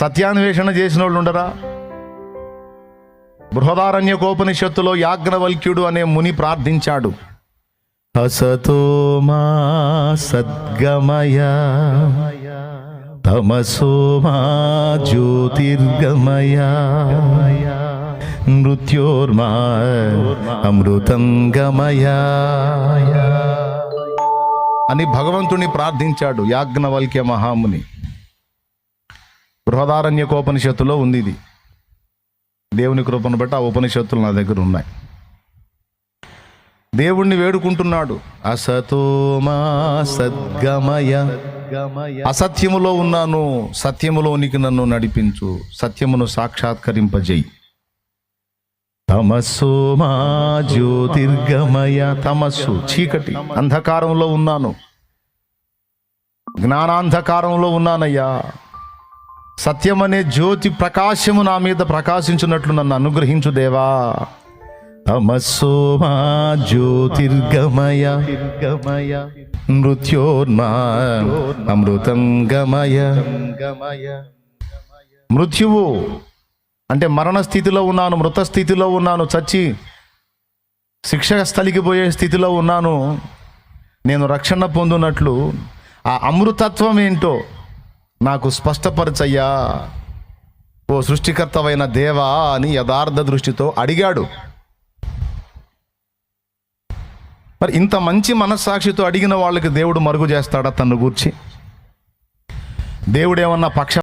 సత్యాన్వేషణ చేసిన వాళ్ళు ఉండరా? బృహదారణ్యకోపనిషత్తులో యాజ్ఞవల్క్యుడు అనే ముని ప్రార్థించాడు. అసతో మా సద్గమయ తమసో మా జ్యోతిర్గమయ మృత్యోర్మా అమృతం గమయ. అని భగవంతుని ప్రార్థించాడు యాజ్ఞవల్క్య మహాముని. బృహదారణ్యకోపనిషత్తులో ఉంది ఇది. దేవుని కృపను బట్టి ఆ ఉపనిషత్తులు నా దగ్గర ఉన్నాయి. దేవుణ్ణి వేడుకుంటున్నాడు. అసతోమా సద్గమయ. అసత్యములో ఉన్నాను సత్యములోనికి నన్ను నడిపించు సత్యమును సాక్షాత్కరింపజేయి. తమస్సోమా జ్యోతిర్గమయ. తమస్సు చీకటి అంధకారంలో ఉన్నాను. జ్ఞానాంధకారంలో ఉన్నానయ్యా. సత్యమనే జ్యోతి ప్రకాశము నా మీద ప్రకాశించున్నట్లు నన్ను అనుగ్రహించు దేవా. తమస్సోమా జ్యోతిర్గమయ మృత్యోర్మా అమృతం గమయ మృత్యువు అంటే మరణ స్థితిలో ఉన్నాను మృత స్థితిలో ఉన్నాను చచ్చి శిక్ష స్థలికి పోయే స్థితిలో ఉన్నాను. నేను రక్షణ పొందునట్లు ఆ అమృతత్వం ఏంటో నాకు స్పష్టపరచయ్యా ఓ సృష్టికర్తవైన దేవా అని యథార్థ దృష్టితో అడిగాడు. మరి ఇంత మంచి మనస్సాక్షితో అడిగిన వాళ్ళకి దేవుడు మరుగు చేస్తాడా తన్ను గూర్చి? దేవుడు ఏమన్నా పక్ష